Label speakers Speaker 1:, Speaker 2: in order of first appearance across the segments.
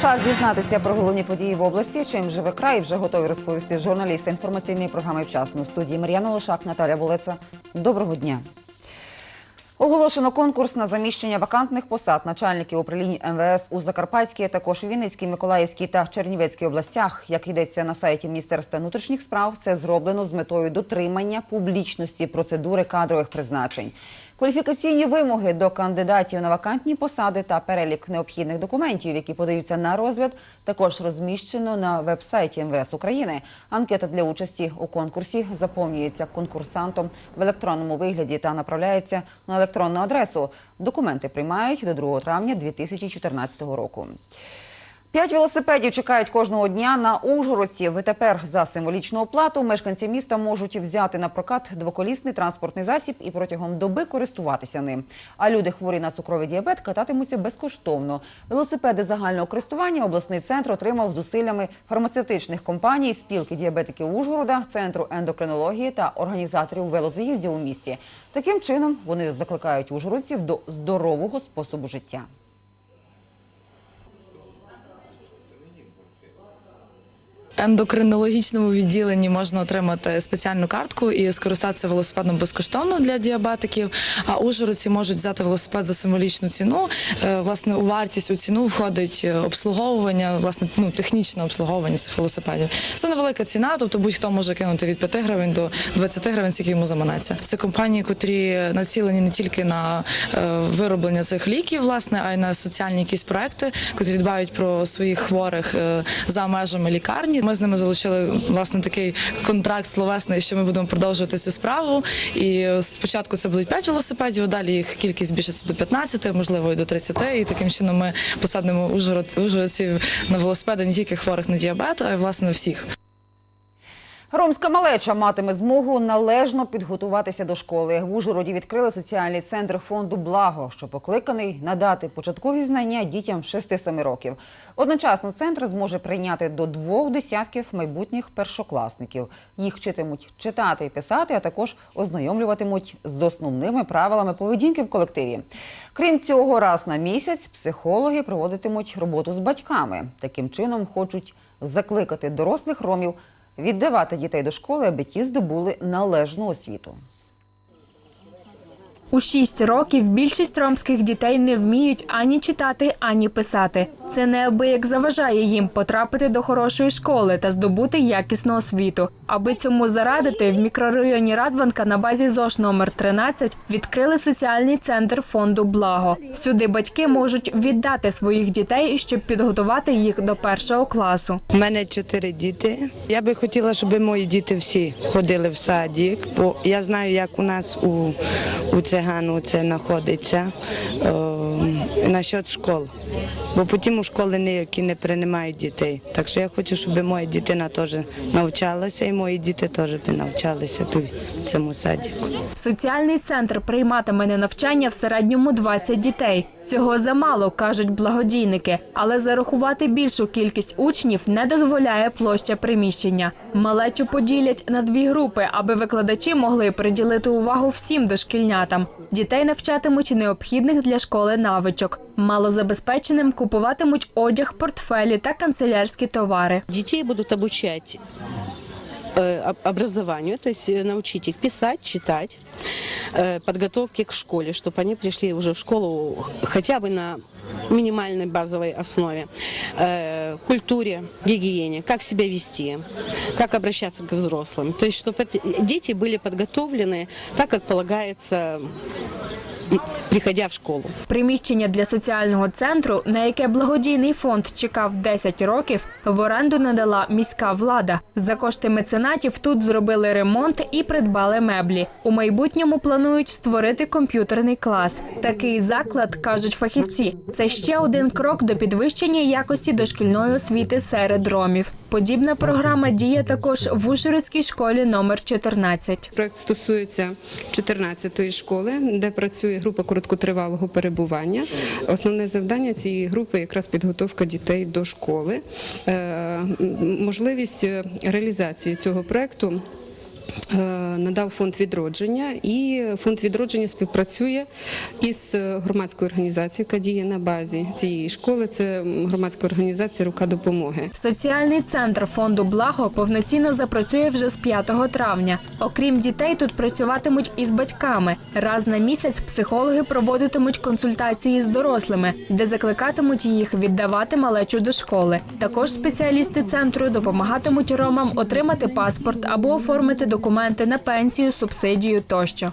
Speaker 1: Час дізнатися про головні події в області. Чим живе край вже готові розповісти журналісти інформаційної програми вчасно в студії Мар'яна Лошак, Наталя Болеца. Доброго дня. Оголошено конкурс на заміщення вакантних посад начальників управлінь МВС у Закарпатській, також Вінницькій, Миколаївській та Чернівецькій областях. Як йдеться на сайті Міністерства внутрішніх справ, це зроблено з метою дотримання публічності процедури кадрових призначень. Кваліфікаційні вимоги до кандидатів на вакантні посади та перелік необхідних документів, які подаються на розгляд, також розміщено на веб-сайті МВС України. Анкета для участі у конкурсі заповнюється конкурсантом в електронному вигляді та направляється на електронну адресу. Документи приймають до 2 травня 2014 року. П'ять велосипедів чекають кожного дня на Ужгородці. Витепер за символічну оплату мешканці міста можуть взяти на прокат двоколісний транспортний засіб і протягом доби користуватися ним. А люди, хворі на цукровий діабет, кататимуться безкоштовно. Велосипеди загального користування обласний центр отримав зусиллями фармацевтичних компаній, спілки діабетиків Ужгорода, центру ендокринології та організаторів велозаїздів у місті. Таким чином вони закликають ужгородців до здорового способу життя.
Speaker 2: Ендокринологічному відділенні можна отримати спеціальну картку і скористатися велосипедом безкоштовно для діабетиків. А ужгородці можуть взяти велосипед за символічну ціну. Е, Власне, у вартість у ціну входить е, обслуговування, власне, ну технічне обслуговування цих велосипедів. Це невелика ціна, тобто будь-хто може кинути від 5 гривень до 20 гривень, скільки йому заманеться. Це компанії, котрі націлені не тільки на е, вироблення цих ліків, власне, а й на соціальні якісь проекти, котрі дбають про своїх хворих за межами лікарні. Ми з ними залучили власне такий контракт словесний, що ми будемо продовжувати цю справу. І спочатку це будуть 5 велосипедів, далі їх кількість збільшиться до 15, можливо, і до 30. І таким чином ми посадимо ужгород, ужгородців на велосипеди не тільки хворих на діабет, а й власне всіх.
Speaker 1: Ромська малеча матиме змогу належно підготуватися до школи. В Ужгороді відкрили соціальний центр фонду Благо, що покликаний надати початкові знання дітям 6-7 років. Одночасно центр зможе прийняти до двох десятків майбутніх першокласників. Їх вчитимуть читати і писати, а також ознайомлюватимуть з основними правилами поведінки в колективі. Крім цього, раз на місяць психологи проводитимуть роботу з батьками. Таким чином хочуть закликати дорослих ромів віддавати дітей до школи, аби ті здобули належну освіту.
Speaker 3: У 6 років більшість ромських дітей не вміють ані читати, ані писати. Це неабияк заважає їм потрапити до хорошої школи та здобути якісну освіту. Аби цьому зарадити, в мікрорайоні Радванка на базі ЗОШ номер 13 відкрили соціальний центр фонду Благо. Сюди батьки можуть віддати своїх дітей, щоб підготувати їх до першого класу.
Speaker 4: У мене чотири діти. Я би хотіла, щоб мої діти всі ходили в садик, бо я знаю, як у нас у, у цигану це знаходиться насчет школ. Бо потім у школи ніякі не приймають дітей. Так що я хочу, щоб моя дитина теж навчалася, і мої діти теж би навчалися тут в цьому садіку.
Speaker 3: Соціальний центр прийматиме на навчання в середньому 20 дітей. Цього замало, кажуть благодійники, але зарахувати більшу кількість учнів не дозволяє площа приміщення. Малечу поділять на дві групи, аби викладачі могли приділити увагу всім дошкільнятам. Дітей навчатимуть необхідних для школи навичок Малозабезпеченим купуватимуть одяг, портфелі та канцелярські товари.
Speaker 5: Детей будут обучать э, об- образованию, то есть э, научить их писать, читать, э, подготовке к школе, чтобы они пришли уже в школу х- хотя бы на минимальной базовой основе, э, культуре, гигиене, как себя вести, как обращаться к взрослым. То есть, чтобы дети были подготовлены так, как полагается, м, приходя в школу.
Speaker 3: Приміщення для соціального центру, на яке благодійний фонд чекав 10 років, в оренду надала міська влада. За кошти меценатів тут зробили ремонт і придбали меблі. У майбутньому планують створити комп'ютерний клас. Такий заклад кажуть фахівці. Це ще один крок до підвищення якості дошкільної освіти серед ромів. Подібна програма діє також в Ужгородській школі номер 14.
Speaker 6: Проект стосується 14-ї школи, де працює група короткотривалого перебування. Основне завдання цієї групи якраз підготовка дітей до школи. Е, Можливість е, реалізації цього проекту надав фонд відродження, і фонд відродження співпрацює із громадською організацією, яка діє на базі цієї школи. Це громадська організація Рука допомоги.
Speaker 3: Соціальний центр фонду Благо повноцінно запрацює вже з 5 травня. Окрім дітей, тут працюватимуть і з батьками. Раз на місяць психологи проводитимуть консультації з дорослими, де закликатимуть їх віддавати малечу до школи. Також спеціалісти центру допомагатимуть ромам отримати паспорт або оформити документи на пенсію, субсидію тощо.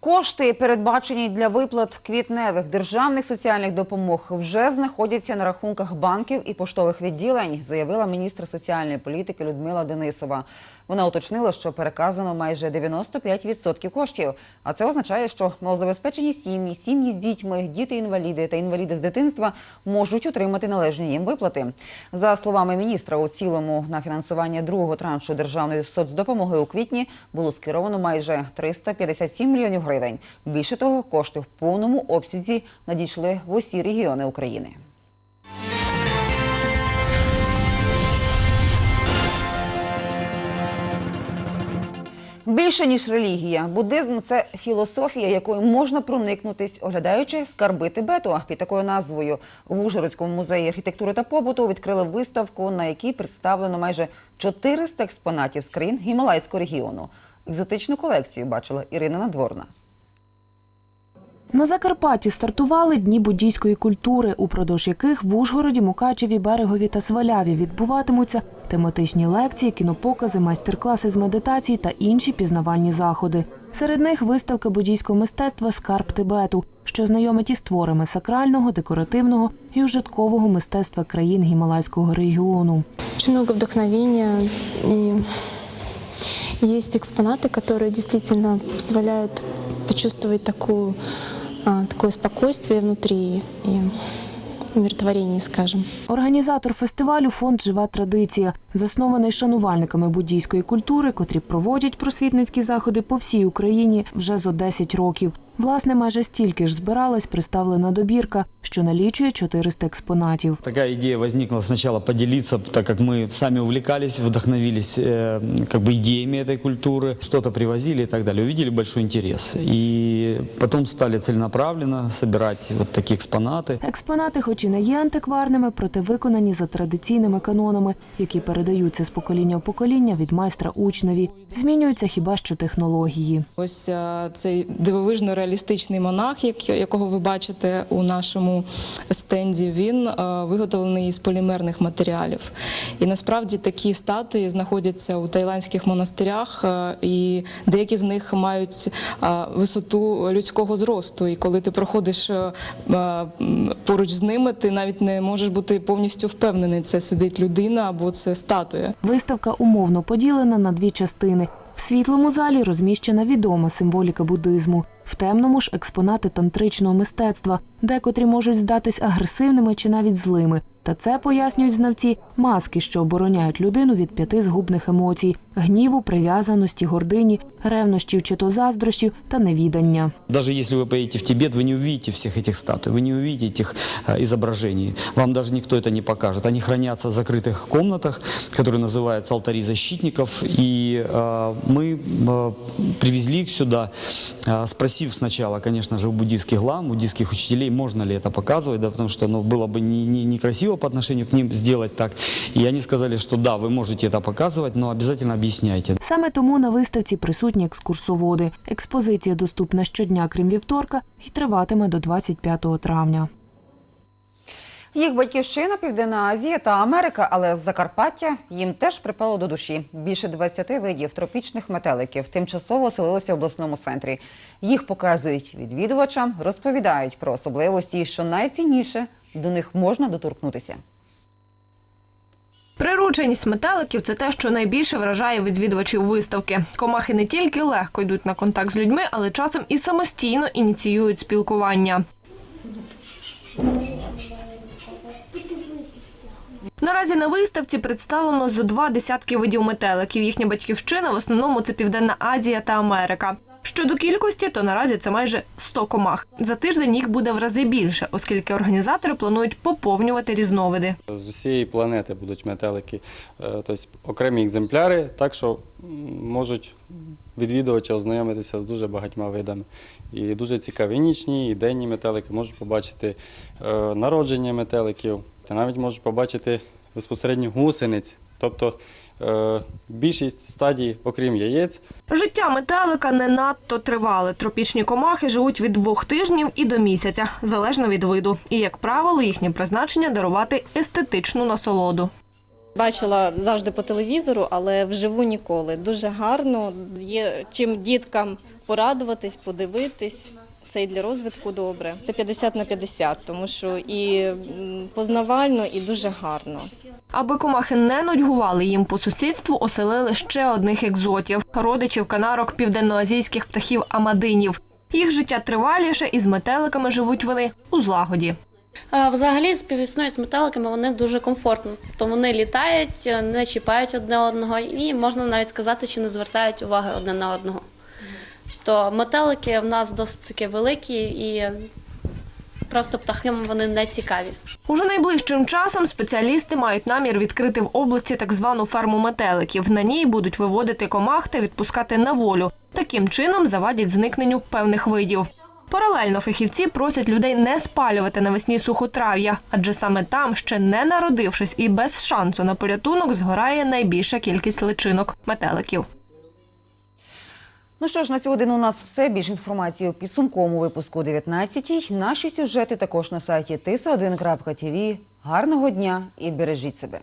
Speaker 1: Кошти, передбачені для виплат квітневих державних соціальних допомог, вже знаходяться на рахунках банків і поштових відділень, заявила міністр соціальної політики Людмила Денисова. Вона уточнила, що переказано майже 95% коштів. А це означає, що малозабезпечені сім'ї, сім'ї з дітьми, діти-інваліди та інваліди з дитинства можуть отримати належні їм виплати. За словами міністра, у цілому на фінансування другого траншу державної соцдопомоги у квітні було скеровано майже 357 мільйонів гривень. Більше того, кошти в повному обсязі надійшли в усі регіони України. Більше ніж релігія, буддизм це філософія, якою можна проникнутись, оглядаючи скарби Тибету. Під такою назвою в Ужгородському музеї архітектури та побуту відкрили виставку, на якій представлено майже 400 експонатів з країн Гімалайського регіону. Екзотичну колекцію бачила Ірина Надворна.
Speaker 7: На Закарпатті стартували дні буддійської культури, упродовж яких в Ужгороді, Мукачеві, Берегові та Сваляві відбуватимуться тематичні лекції, кінопокази, майстер-класи з медитації та інші пізнавальні заходи. Серед них виставка буддійського мистецтва Скарб Тибету, що знайомить із творами сакрального, декоративного і ужиткового мистецтва країн Гімалайського регіону.
Speaker 8: Очень много вдохновения и есть экспонаты, которые действительно позволяют почувствовать такую, а, такое спокойствие внутри и умиротворение, скажем.
Speaker 7: Організатор фестивалю фонд Жива традиція, заснований шанувальниками буддійської культури, котрі проводять просвітницькі заходи по всій Україні вже зо 10 років. Власне, майже стільки ж збиралась представлена добірка, що налічує 400 експонатів.
Speaker 9: Такая идея возникла сначала поделиться, так как мы сами увлекались, вдохновились э, как бы идеями этой культуры, что-то привозили и так далее, увидели большой интерес. И потом стали целенаправленно собирать вот такие экспонаты.
Speaker 7: Експонати, хоч і не є антикварними, проте виконані за традиційними канонами, які передаються з покоління в покоління від майстра учневі. Змінюються хіба що технології.
Speaker 2: Ось е, цей дивовижно реалістичний монах, як- якого ви бачите у нашому стенді, він е, виготовлений із полімерних матеріалів. І насправді такі статуї знаходяться у тайландських монастирях, е, і деякі з них мають висоту людського зросту. І коли ти проходиш поруч з ними, ти навіть не можеш бути повністю впевнений, це сидить людина або це статуя.
Speaker 7: Виставка умовно поділена на дві частини. В світлому залі розміщена відома символіка буддизму, в темному ж експонати тантричного мистецтва, декотрі можуть здатись агресивними чи навіть злими. Та це пояснюють знавці маски, що обороняють людину від п'яти згубних емоцій: гніву, прив'язаності, гордині, ревнощів чи то заздрощів та невідання.
Speaker 9: Даже если вы поедете в Тибет, вы не увидите всех этих статуй, вы не увидите этих э, изображений. Вам даже никто это не покажет. Они хранятся в закрытых комнатах, которые называются алтари защитников. И э, мы э, привезли их сюда, э, спросив сначала, конечно же, у буддийских лам, буддийских учителей, можно ли это показывать, да, потому что ну, было бы не- не- некрасиво по отношению к ним сделать так. И они сказали, что да, вы можете это показывать, но обязательно объясняйте.
Speaker 7: Саме тому на виставці присутні екскурсоводи. Експозиція доступна щодня, крім вівторка, і триватиме до 25 травня.
Speaker 1: Їх батьківщина, Південна Азія та Америка, але з Закарпаття їм теж припало до душі. Більше 20 видів тропічних метеликів тимчасово оселилися в обласному центрі. Їх показують відвідувачам, розповідають про особливості, і, що найцінніше до них можна доторкнутися.
Speaker 10: Прирученість метеликів це те, що найбільше вражає відвідувачів виставки. Комахи не тільки легко йдуть на контакт з людьми, але часом і самостійно ініціюють спілкування. Наразі на виставці представлено зо два десятки видів метеликів. Їхня батьківщина в основному це Південна Азія та Америка. Щодо кількості, то наразі це майже 100 комах. За тиждень їх буде в рази більше, оскільки організатори планують поповнювати різновиди.
Speaker 11: З усієї планети будуть метелики, Е, тобто окремі екземпляри, так що можуть відвідувачі ознайомитися з дуже багатьма видами. І дуже цікаві нічні, і денні метелики, можуть побачити е, народження метеликів, та навіть можуть побачити безпосередньо гусениць. Тобто більшість стадій, окрім яєць,
Speaker 10: Життя метелика не надто тривале. Тропічні комахи живуть від двох тижнів і до місяця, залежно від виду. І, як правило, їхнє призначення дарувати естетичну насолоду.
Speaker 12: Бачила завжди по телевізору, але вживу ніколи. Дуже гарно. Є чим діткам порадуватись, подивитись. Це і для розвитку добре. Це 50 на 50, тому що і познавально, і дуже гарно.
Speaker 10: Аби комахи не нудьгували їм по сусідству, оселили ще одних екзотів – родичів канарок південноазійських птахів амадинів. Їх життя триваліше і з метеликами живуть вони у злагоді.
Speaker 13: Взагалі співіснують з метеликами, вони дуже комфортно. То вони літають, не чіпають одне одного, і можна навіть сказати, що не звертають уваги одне на одного. То метелики в нас досить таки великі і просто птахам вони не цікаві.
Speaker 10: Уже найближчим часом спеціалісти мають намір відкрити в області так звану ферму метеликів. На ній будуть виводити комах та відпускати на волю. Таким чином завадять зникненню певних видів. Паралельно фахівці просять людей не спалювати навесні сухотрав'я, адже саме там, ще не народившись і без шансу на порятунок, згорає найбільша кількість личинок метеликів.
Speaker 1: Ну що ж, на сьогодні у нас все. Більше інформації у підсумковому випуску о 19-й. Наші сюжети також на сайті tisa1.tv. Гарного дня і бережіть себе.